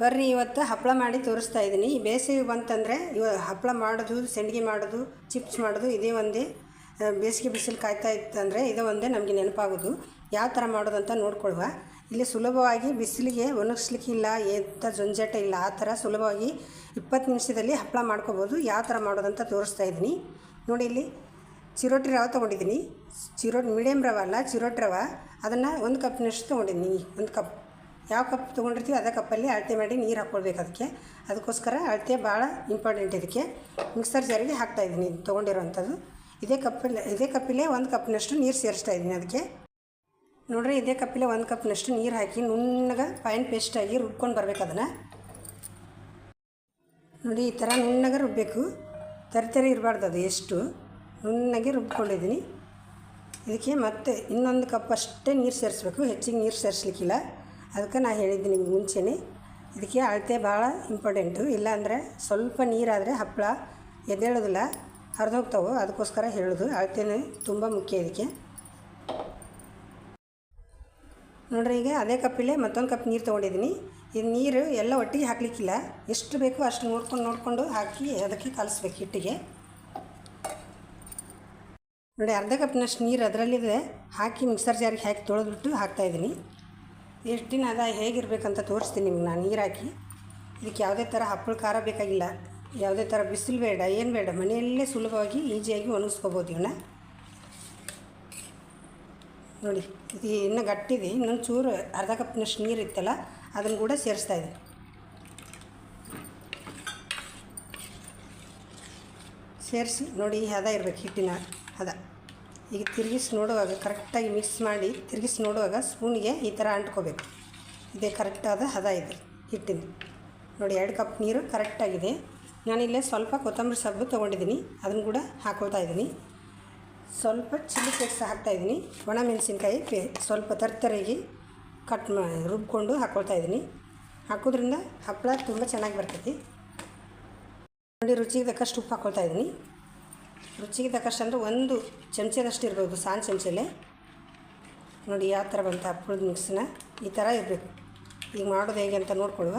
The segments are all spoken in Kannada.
ಬರ್ರಿ, ಇವತ್ತು ಹಪ್ಪಳ ಮಾಡಿ ತೋರಿಸ್ತಾ ಇದ್ದೀನಿ. ಈ ಬೇಸಿಗೆ ಬಂತಂದರೆ ಇವ ಹಪ್ಪಳ ಮಾಡೋದು, ಸಂಡಿಗೆ ಮಾಡೋದು, ಚಿಪ್ಸ್ ಮಾಡೋದು ಇದೇ ಒಂದೇ. ಬೇಸಿಗೆ ಬಿಸಿಲು ಕಾಯ್ತಾ ಇತ್ತಂದರೆ ಇದೇ ಒಂದೇ ನಮಗೆ ನೆನಪಾಗೋದು. ಯಾವ ಥರ ಮಾಡೋದು ಅಂತ ನೋಡ್ಕೊಳ್ವ ಇಲ್ಲಿ ಸುಲಭವಾಗಿ ಬಿಸಿಲಿಗೆ ಒಣಗಿಸ್ಲಿಕ್ಕಿಲ್ಲ ಎಂಥ ಜೊಂಜಾಟ ಇಲ್ಲ, ಆ ಥರ ಸುಲಭವಾಗಿ ಇಪ್ಪತ್ತು ನಿಮಿಷದಲ್ಲಿ ಹಪ್ಪಳ ಮಾಡ್ಕೋಬೋದು. ಯಾವ ಥರ ಮಾಡೋದಂತ ತೋರಿಸ್ತಾ ಇದ್ದೀನಿ. ನೋಡಿ ಇಲ್ಲಿ ಚಿರೋಟಿ ರವೆ ತೊಗೊಂಡಿದ್ದೀನಿ. ಚಿರೋಟಿ ಮೀಡಿಯಮ್ ರವೆ ಅಲ್ಲ, ಚಿರೋಟಿ ರವೆ. ಅದನ್ನು ಒಂದು ಕಪ್ನಷ್ಟು ತೊಗೊಂಡಿದ್ದೀನಿ. ಒಂದು ಕಪ್ ಯಾವ ಕಪ್ ತೊಗೊಂಡಿರ್ತೀವಿ ಅದೇ ಕಪ್ಪಲ್ಲಿ ಅಳತೆ ಮಾಡಿ ನೀರು ಹಾಕ್ಕೊಳ್ಬೇಕು ಅದಕ್ಕೆ. ಅದಕ್ಕೋಸ್ಕರ ಅಳತೆ ಭಾಳ ಇಂಪಾರ್ಟೆಂಟ್ ಇದಕ್ಕೆ. ಮಿಕ್ಸರ್ ಜಾರಿಗೆ ಹಾಕ್ತಾಯಿದ್ದೀನಿ ತೊಗೊಂಡಿರೋವಂಥದ್ದು ಇದೇ ಕಪ್ಪಲ್ಲಿ, ಇದೇ ಕಪ್ಪಿಲೆ ಒಂದು ಕಪ್ನಷ್ಟು ನೀರು ಸೇರಿಸ್ತಾ ಇದ್ದೀನಿ ಅದಕ್ಕೆ. ನೋಡ್ರಿ, ಇದೇ ಕಪ್ಪಿಲೆ ಒಂದು ಕಪ್ನಷ್ಟು ನೀರು ಹಾಕಿ ನುಣ್ಣಗೆ ಫೈನ್ ಪೇಸ್ಟಾಗಿ ರುಬ್ಕೊಂಡು ಬರಬೇಕು ಅದನ್ನು. ನೋಡಿ, ಈ ಥರ ನುಣ್ಣಗೆ ರುಬ್ಬಬೇಕು ತರಿ ಇರಬಾರ್ದು ಅದು ಎಷ್ಟು. ನುಣ್ಣಗೆ ರುಬ್ಕೊಂಡಿದ್ದೀನಿ. ಇದಕ್ಕೆ ಮತ್ತೆ ಇನ್ನೊಂದು ಕಪ್ ಅಷ್ಟೇ ನೀರು ಸೇರಿಸ್ಬೇಕು. ಹೆಚ್ಚಿಗೆ ನೀರು ಸೇರಿಸ್ಲಿಕ್ಕಿಲ್ಲ. ಅದಕ್ಕೆ ನಾನು ಹೇಳಿದ್ದೀನಿ ನಿಮ್ಗೆ ಮುಂಚೆನೇ. ಇದಕ್ಕೆ ಅಳತೆ ಭಾಳ ಇಂಪಾರ್ಟೆಂಟು. ಇಲ್ಲಾಂದರೆ ಸ್ವಲ್ಪ ನೀರಾದರೆ ಹಪ್ಪಳ ಎದ್ದೇಳೋದಿಲ್ಲ, ಹರಿದೋಗ್ತಾವೆ. ಅದಕ್ಕೋಸ್ಕರ ಹೇಳೋದು. ಅಳತೆನೇ ತುಂಬ ಮುಖ್ಯ ಇದಕ್ಕೆ. ನೋಡ್ರಿ, ಈಗ ಅದೇ ಕಪ್ಪಿಲೆ ಮತ್ತೊಂದು ಕಪ್ ನೀರು ತೊಗೊಂಡಿದ್ದೀನಿ. ಇದು ನೀರು ಎಲ್ಲ ಒಟ್ಟಿಗೆ ಹಾಕಲಿಕ್ಕಿಲ್ಲ. ಎಷ್ಟು ಬೇಕೋ ಅಷ್ಟು ನೋಡ್ಕೊಂಡು ನೋಡಿಕೊಂಡು ಹಾಕಿ ಅದಕ್ಕೆ ಕಲಿಸ್ಬೇಕು ಹಿಟ್ಟಿಗೆ. ನೋಡಿ, ಅರ್ಧ ಕಪ್ನಷ್ಟು ನೀರು ಅದರಲ್ಲಿದೆ. ಹಾಕಿ ಮಿಕ್ಸರ್ ಜಾರಿಗೆ ಹಾಕಿ ತೊಳೆದ್ಬಿಟ್ಟು ಹಾಕ್ತಾಯಿದ್ದೀನಿ ಎಷ್ಟು ದಿನ ಅದ, ಹೇಗಿರ್ಬೇಕಂತ ತೋರಿಸ್ತೀನಿ ನಿಮ್ಗೆ ನಾನು ನೀರು ಹಾಕಿ. ಇದಕ್ಕೆ ಯಾವುದೇ ಥರ ಹಪ್ಪಳ ಖಾರ ಬೇಕಾಗಿಲ್ಲ. ಯಾವುದೇ ಥರ ಬಿಸಿಲು ಬೇಡ, ಏನು ಬೇಡ, ಮನೆಯಲ್ಲೇ ಸುಲಭವಾಗಿ ಈಜಿಯಾಗಿ ಒಣಗಿಸ್ಕೋಬೋದು ಇವನ್ನ. ನೋಡಿ, ಇದು ಇನ್ನೂ ಗಟ್ಟಿದೆ, ಇನ್ನೊಂದು ಚೂರು ಅರ್ಧ ಕಪ್ನಷ್ಟು ನೀರು ಇತ್ತಲ್ಲ, ಅದನ್ನು ಕೂಡ ಸೇರಿಸ್ತಾ ಇದ್ದೀನಿ. ಸೇರಿಸಿ ನೋಡಿ, ಹದ ಇರಬೇಕು ಹಿಟ್ಟಿನ ಹದ. ಈಗ ತಿರುಗಿಸಿ ನೋಡುವಾಗ ಕರೆಕ್ಟಾಗಿ ಮಿಕ್ಸ್ ಮಾಡಿ ತಿರುಗಿಸಿ ನೋಡುವಾಗ ಸ್ಪೂನಿಗೆ ಈ ಥರ ಅಂಟ್ಕೋಬೇಕು. ಇದೇ ಕರೆಕ್ಟಾದ ಹದ ಇದೆ. ಹಿಟ್ಟಿಂದು ನೋಡಿ ಎರಡು ಕಪ್ ನೀರು ಕರೆಕ್ಟಾಗಿದೆ. ನಾನಿಲ್ಲೇ ಸ್ವಲ್ಪ ಕೊತ್ತಂಬರಿ ಸೊಪ್ಪು ತೊಗೊಂಡಿದ್ದೀನಿ. ಅದನ್ನು ಕೂಡ ಹಾಕೊಳ್ತಾ ಇದ್ದೀನಿ. ಸ್ವಲ್ಪ ಚಿಲ್ಲಿ ಫ್ಲೇಕ್ಸ್ ಹಾಕ್ತಾಯಿದ್ದೀನಿ ಒಣ ಮೆಣಸಿನ್ಕಾಯಿ ಪೇ ಸ್ವಲ್ಪ ತರ್ತರಿಗೆ ಕಟ್ ಮಾ ರುಬ್ಕೊಂಡು ಹಾಕ್ಕೊಳ್ತಾ ಇದ್ದೀನಿ. ಹಾಕೋದ್ರಿಂದ ಹಪ್ಪಳ ತುಂಬ ಚೆನ್ನಾಗಿ ಬರ್ತೈತಿ. ನೋಡಿ ರುಚಿಗೆ ತಕ್ಕಷ್ಟು ಉಪ್ಪು ಹಾಕ್ಕೊಳ್ತಾ ಇದ್ದೀನಿ. ರುಚಿಗೆ ತಕ್ಕಷ್ಟು ಅಂದರೆ ಒಂದು ಚಮಚದಷ್ಟು ಇರಬೇಕು ಸಣ್ಣ ಚಮಚಲ್ಲಿ. ನೋಡಿ, ಯಾವ ಥರ ಬಂತ ಹಪ್ಪಳದ ಮಿಕ್ಸನ್ನ ಈ ಥರ ಇರಬೇಕು. ಈಗ ಮಾಡೋದು ಹೇಗೆ ಅಂತ ನೋಡ್ಕೊಳ್ಳುವ.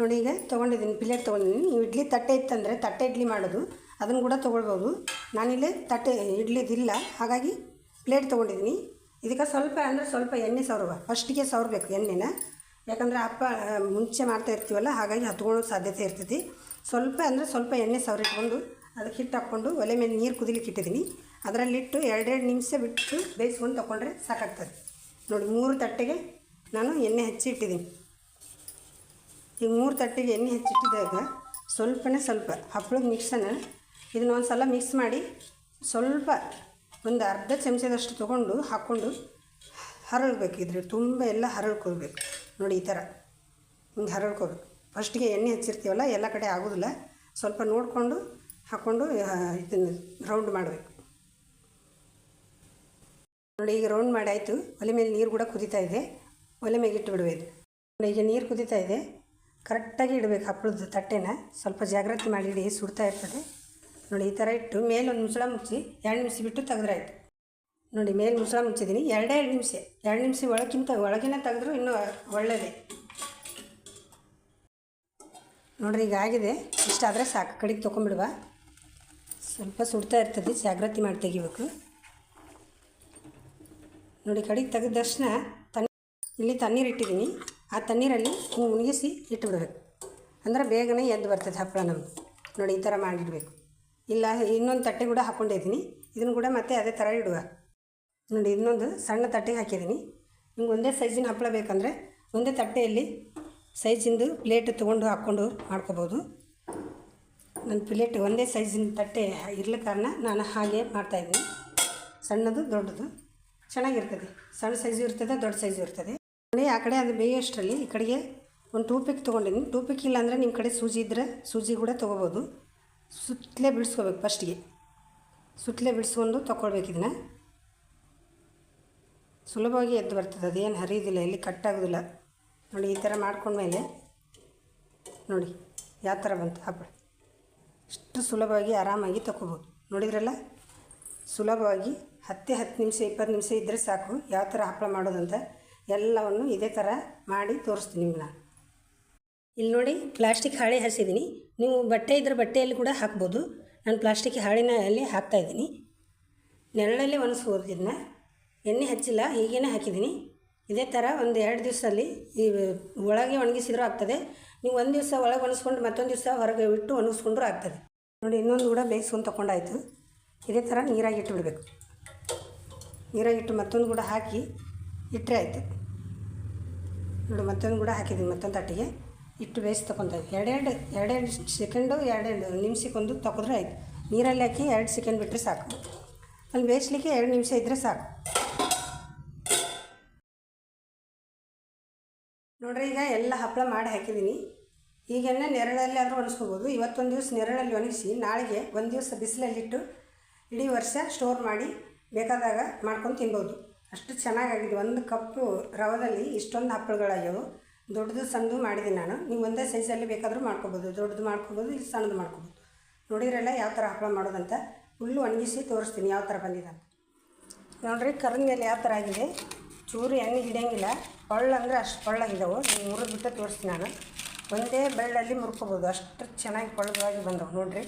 ನೋಡಿ, ಈಗ ತೊಗೊಂಡಿದ್ದೀನಿ, ಪ್ಲೇಟ್ ತೊಗೊಂಡಿದ್ದೀನಿ. ನೀವು ಇಡ್ಲಿ ತಟ್ಟೆ ಇತ್ತಂದರೆ ತಟ್ಟೆ ಇಡ್ಲಿ ಮಾಡೋದು. ಅದನ್ನು ಕೂಡ ತೊಗೊಳ್ಬೋದು. ನಾನಿಲ್ಲಿ ತಟ್ಟೆ ಇಡ್ಲಿದಿಲ್ಲ. ಹಾಗಾಗಿ ಪ್ಲೇಟ್ ತೊಗೊಂಡಿದ್ದೀನಿ. ಇದಕ್ಕೆ ಸ್ವಲ್ಪ ಅಂದರೆ ಸ್ವಲ್ಪ ಎಣ್ಣೆ ಸವರುವ. ಫಸ್ಟಿಗೆ ಸವರಬೇಕು ಎಣ್ಣೆನ. ಯಾಕಂದರೆ ಹಪ್ಪ ಮುಂಚೆ ಮಾಡ್ತಾ ಇರ್ತೀವಲ್ಲ, ಹಾಗಾಗಿ ಹತ್ಕೊಳ್ಳೋ ಸಾಧ್ಯತೆ ಇರ್ತೈತಿ. ಸ್ವಲ್ಪ ಅಂದರೆ ಸ್ವಲ್ಪ ಎಣ್ಣೆ ಸವರಿಟ್ಕೊಂಡು ಅದಕ್ಕೆ ಹಿಟ್ಟು ಹಾಕ್ಕೊಂಡು ಒಲೆ ಮೇಲೆ ನೀರು ಕುದಿಲಿಕ್ಕೆ ಇಟ್ಟಿದ್ದೀನಿ. ಅದರಲ್ಲಿಟ್ಟು ಎರಡೆರಡು ನಿಮಿಷ ಬಿಟ್ಟು ಬೇಯಿಸ್ಕೊಂಡು ತೊಗೊಂಡ್ರೆ ಸಾಕಾಗ್ತದೆ. ನೋಡಿ, ಮೂರು ತಟ್ಟೆಗೆ ನಾನು ಎಣ್ಣೆ ಹಚ್ಚಿ ಇಟ್ಟಿದ್ದೀನಿ. ಈಗ ಮೂರು ತಟ್ಟೆಗೆ ಎಣ್ಣೆ ಹೆಚ್ಚಿಟ್ಟಿದಾಗ ಸ್ವಲ್ಪನೇ ಸ್ವಲ್ಪ ಹಪ್ಪಳದ ಮಿಕ್ಸನ್ನು ಇದನ್ನ ಒಂದು ಸಲ ಮಿಕ್ಸ್ ಮಾಡಿ ಸ್ವಲ್ಪ ಒಂದು ಅರ್ಧ ಚಮಚದಷ್ಟು ತೊಗೊಂಡು ಹಾಕ್ಕೊಂಡು ಹರಳ್ಬೇಕು. ಇದ್ರೆ ತುಂಬ ಎಲ್ಲ ಹರಳ್ಕೊಳ್ಬೇಕು. ನೋಡಿ ಈ ಥರ. ಹಿಂಗೆ ಹರಡ್ಕೋಬೇಕು. ಫಸ್ಟಿಗೆ ಎಣ್ಣೆ ಹಚ್ಚಿರ್ತೀವಲ್ಲ, ಎಲ್ಲ ಕಡೆ ಆಗೋದಿಲ್ಲ. ಸ್ವಲ್ಪ ನೋಡಿಕೊಂಡು ಹಾಕ್ಕೊಂಡು ಇದನ್ನು ರೌಂಡ್ ಮಾಡಬೇಕು. ನೋಡಿ, ಈಗ ರೌಂಡ್ ಮಾಡಿ ಆಯಿತು. ಒಲೆ ಮೇಲೆ ನೀರು ಕೂಡ ಕುದೀತಾ ಇದೆ. ಒಲೆ ಮೇಲೆ ಇಟ್ಟು ಬಿಡಬೇಕು ಈಗ ನೀರು ಕುದೀತಾ ಇದೆ. ಕರೆಕ್ಟಾಗಿ ಇಡಬೇಕು ಹಪ್ಪಳದ ತಟ್ಟೆನ. ಸ್ವಲ್ಪ ಜಾಗ್ರತೆ ಮಾಡಿ ಇಡಿ, ಸುಡ್ತಾ ಇರ್ತದೆ. ನೋಡಿ, ಈ ಥರ ಇಟ್ಟು ಮೇಲೆ ಒಂದು ಮುಚ್ಚಳ ಮುಚ್ಚಿ, ಎರಡು ನಿಮಿಷ ಬಿಟ್ಟು ತೆಗೆದ್ರಾಯ್ತು. ನೋಡಿ, ಮೇಲೆ ಮುಸ್ರ ಮುಚ್ಚಿದ್ದೀನಿ. ಎರಡೇ ಎರಡು ನಿಮಿಷ ಎರಡು ನಿಮಿಷ ಒಳಗಿಂತ, ಒಳಗಿನ ತೆಗೆದ್ರು ಇನ್ನೂ ಒಳ್ಳೆಯದೇ ನೋಡ್ರಿ, ಈಗ ಆಗಿದೆ. ಇಷ್ಟಾದರೆ ಸಾಕು. ಕಡೆಗೆ ತೊಗೊಂಬಿಡುವ ಸ್ವಲ್ಪ ಸುಡ್ತಾ ಇರ್ತದೆ. ಜಾಗ್ರತೆ ಮಾಡಿ ತೆಗಿಬೇಕು. ನೋಡಿ, ಕಡೆಗೆ ತೆಗೆದ ತಕ್ಷಣ ತನ್ನ ಇಲ್ಲಿ ತಣ್ಣೀರು ಇಟ್ಟಿದ್ದೀನಿ. ಆ ತಣ್ಣೀರಲ್ಲಿ ಹಿಂಗೆ ಮುಳುಗಿಸಿ ಇಟ್ಟುಬಿಡ್ಬೇಕು ಅಂದ್ರೆ ಬೇಗನೆ ಎದ್ದು ಬರ್ತದೆ ಹಪ್ಪಳ ನಮ್ಮದು ನೋಡಿ, ಈ ಥರ ಮಾಡಿಡಬೇಕು. ಇಲ್ಲ, ಇನ್ನೊಂದು ತಟ್ಟೆ ಕೂಡ ಹಾಕ್ಕೊಂಡಿದ್ದೀನಿ ಇದನ್ನು ಕೂಡ ಮತ್ತೆ ಅದೇ ಥರ ಇಡುವ. ನೋಡಿ, ಇನ್ನೊಂದು ಸಣ್ಣ ತಟ್ಟೆಗೆ ಹಾಕಿದ್ದೀನಿ. ನಿಮ್ಗೆ ಒಂದೇ ಸೈಜಿನ ಹಪ್ಪಳ ಬೇಕಂದರೆ ಒಂದೇ ತಟ್ಟೆಯಲ್ಲಿ ಸೈಜಿಂದು ಪ್ಲೇಟ್ ತೊಗೊಂಡು ಹಾಕ್ಕೊಂಡು ಮಾಡ್ಕೋಬೋದು. ನನ್ನ ಪ್ಲೇಟ್ ಒಂದೇ ಸೈಜಿನ ತಟ್ಟೆ ಇರ್ಲ ಕಾರಣ ನಾನು ಹಾಗೆ ಮಾಡ್ತಾಯಿದ್ದೀನಿ ಸಣ್ಣದು, ದೊಡ್ಡದು. ಚೆನ್ನಾಗಿರ್ತದೆ. ಸಣ್ಣ ಸೈಜು ಇರ್ತದೆ, ದೊಡ್ಡ ಸೈಜು ಇರ್ತದೆ. ಮನೆ ಆ ಕಡೆ ಅದು ಬೇಯೋಷ್ಟರಲ್ಲಿ ಈ ಕಡೆಗೆ ಒಂದು ಟೂಪಿಕ್ ತೊಗೊಂಡಿದ್ದೀನಿ. ಟೂಪಿಕ್ ಇಲ್ಲ ಅಂದರೆ ನಿಮ್ಮ ಕಡೆ ಸೂಜಿ ಇದ್ದರೆ ಸೂಜಿ ಕೂಡ ತೊಗೋಬೋದು. ಸುತ್ತಲೇ ಬಿಡಿಸ್ಕೋಬೇಕು ಫಸ್ಟಿಗೆ. ಸುತ್ತಲೇ ಬಿಡಿಸ್ಕೊಂಡು ತೊಗೊಳ್ಬೇಕು ಇದನ್ನು. ಸುಲಭವಾಗಿ ಎದ್ದು ಬರ್ತದೆ, ಅದೇನು ಹರಿಯೋದಿಲ್ಲ, ಎಲ್ಲಿ ಕಟ್ಟಾಗೋದಿಲ್ಲ ನೋಡಿ, ಈ ಥರ ಮಾಡ್ಕೊಂಡ್ಮೇಲೆ ನೋಡಿ, ಯಾವ ಥರ ಬಂತು ಹಪ್ಪಳ ಇಷ್ಟು ಸುಲಭವಾಗಿ ಆರಾಮಾಗಿ ತಗೋಬೋದು ನೋಡಿದ್ರಲ್ಲ? ಸುಲಭವಾಗಿ ಹತ್ತೇ ಹತ್ತು ನಿಮಿಷ, ಇಪ್ಪತ್ತು ನಿಮಿಷ ಇದ್ದರೆ ಸಾಕು, ಯಾವ ಥರ ಹಪ್ಪಳ ಮಾಡೋದಂತ. ಎಲ್ಲವನ್ನು ಇದೇ ಥರ ಮಾಡಿ ತೋರಿಸ್ತೀನಿ ನಿಮ್ಗೆ ನಾನು. ಇಲ್ಲಿ ನೋಡಿ, ಪ್ಲಾಸ್ಟಿಕ್ ಹಾಳೆ ಹಸಿದ್ದೀನಿ ನೀವು ಬಟ್ಟೆ ಇದ್ದರೆ ಬಟ್ಟೆಯಲ್ಲಿ ಕೂಡ ಹಾಕ್ಬೋದು. ನಾನು ಪ್ಲಾಸ್ಟಿಕ್ ಹಾಳಿನಲ್ಲಿ ಹಾಕ್ತಾಯಿದ್ದೀನಿ ನೆರಳಲ್ಲೇ ಒಣಸ್ಬೋದು ಇದನ್ನ ಎಣ್ಣೆ ಹಚ್ಚಿಲ್ಲ ಹೀಗೇ ಹಾಕಿದ್ದೀನಿ. ಇದೇ ಥರ ಒಂದು ಎರಡು ದಿವಸದಲ್ಲಿ ಈ ಒಳಗೆ ಒಣಗಿಸಿದ್ರೂ ಆಗ್ತದೆ. ನೀವು ಒಂದು ದಿವಸ ಒಳಗೆ ಒಣಸ್ಕೊಂಡು ಮತ್ತೊಂದು ದಿವಸ ಹೊರಗೆ ಬಿಟ್ಟು ಒಣಗಿಸ್ಕೊಂಡ್ರೂ ಆಗ್ತದೆ. ನೋಡಿ, ಇನ್ನೊಂದು ಕೂಡ ಬೇಯಿಸ್ಕೊಂಡು ತೊಗೊಂಡಾಯಿತು. ಇದೇ ಥರ ನೀರಾಗಿ ಇಟ್ಟು ಬಿಡಬೇಕು ನೀರಾಗಿಟ್ಟು ಮತ್ತೊಂದು ಕೂಡ ಹಾಕಿ ಇಟ್ಟರೆ ಆಯಿತು. ನೋಡಿ, ಮತ್ತೊಂದು ಕೂಡ ಹಾಕಿದ್ದೀನಿ ಮತ್ತೊಂದು ತಟ್ಟಿಗೆ. ಇಟ್ಟು ಬೇಯಿಸಿ ತೊಗೊತಾರೆ ಎರಡೆರಡು ಎರಡೆರಡು ಸೆಕೆಂಡು ಎರಡೆರಡು ನಿಮಿಷಕ್ಕೊಂದು ತೊಗೊಂಡ್ರೆ ಆಯಿತು. ನೀರಲ್ಲಿ ಹಾಕಿ ಎರಡು ಸೆಕೆಂಡ್ ಬಿಟ್ಟರೆ ಸಾಕು. ಅಲ್ಲಿ ಬೇಯಿಸ್ಲಿಕ್ಕೆ ಎರಡು ನಿಮಿಷ ಇದ್ದರೆ ಸಾಕು. ನೋಡ್ರಿ, ಈಗ ಎಲ್ಲ ಹಪ್ಪಳ ಮಾಡಿ ಹಾಕಿದ್ದೀನಿ ಈಗೆಲ್ಲ ನೆರಳಲ್ಲಿ ಆದರೂ ಒಣಸ್ಕೋಬೋದು. ಇವತ್ತೊಂದು ದಿವಸ ನೆರಳಲ್ಲಿ ಒಣಗಿಸಿ, ನಾಳೆಗೆ ಒಂದು ದಿವಸ ಬಿಸಿಲಲ್ಲಿಟ್ಟು ಇಡೀ ವರ್ಷ ಸ್ಟೋರ್ ಮಾಡಿ ಬೇಕಾದಾಗ ಮಾಡ್ಕೊಂಡು ತಿನ್ಬೋದು. ಅಷ್ಟು ಚೆನ್ನಾಗಾಗಿದೆ. ಒಂದು ಕಪ್ಪು ರವದಲ್ಲಿ ಇಷ್ಟೊಂದು ಹಪ್ಪಳಗಳಾಗ್ಯವು. ದೊಡ್ಡದು, ಸಣ್ಣದು ಮಾಡಿದ್ದೀನಿ ನಾನು. ನೀವು ಒಂದೇ ಸೈಜಲ್ಲಿ ಬೇಕಾದರೂ ಮಾಡ್ಕೊಬೋದು. ದೊಡ್ಡದು ಮಾಡ್ಕೊಬೋದು, ಇಲ್ಲಿ ಸಣ್ಣದು ಮಾಡ್ಕೊಬೋದು. ನೋಡಿದ್ರಲ್ಲ ಯಾವ ಥರ ಹಪ್ಪಳ ಮಾಡೋದಂತ. ಫುಲ್ಲು ಒಣಗಿಸಿ ತೋರಿಸ್ತೀನಿ ಯಾವ ಥರ ಬಂದಿದೆ ಅಂತ. ನೋಡ್ರಿ ಕರಿದ ಮೇಲೆ ಯಾವ ಥರ ಆಗಿದೆ. ಚೂರು ಎಣ್ಣೆ ಹಿಡಿಯಂಗಿಲ್ಲ. ಅಂದರೆ ಅಷ್ಟು ಪಳ್ಳಾಗಿದ್ದಾವೆ ನೀವು ಮುರಿದು ಬಿಟ್ಟು ತೋರಿಸ್ತೀನಿ ನಾನು. ಒಂದೇ ಬೆಳ್ಳಲ್ಲಿ ಮುರ್ಕೋಬೋದು. ಅಷ್ಟು ಚೆನ್ನಾಗಿ ಕೊಳ್ಳದಾಗಿ ಬಂದವು. ನೋಡಿರಿ.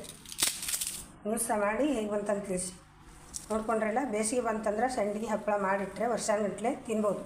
ಸಹ ಮಾಡಿ ಹೇಗೆ ಬಂತಂತ ತಿಳಿಸಿ. ನೋಡ್ಕೊಂಡ್ರಲ್ಲ, ಬೇಸಿಗೆ ಬಂತಂದ್ರೆ ಸಂಡಿಗೆ ಹಪ್ಪಳ ಮಾಡಿಟ್ರೆ ವರ್ಷಾನುಗಟ್ಲೆ ತಿನ್ಬೋದು.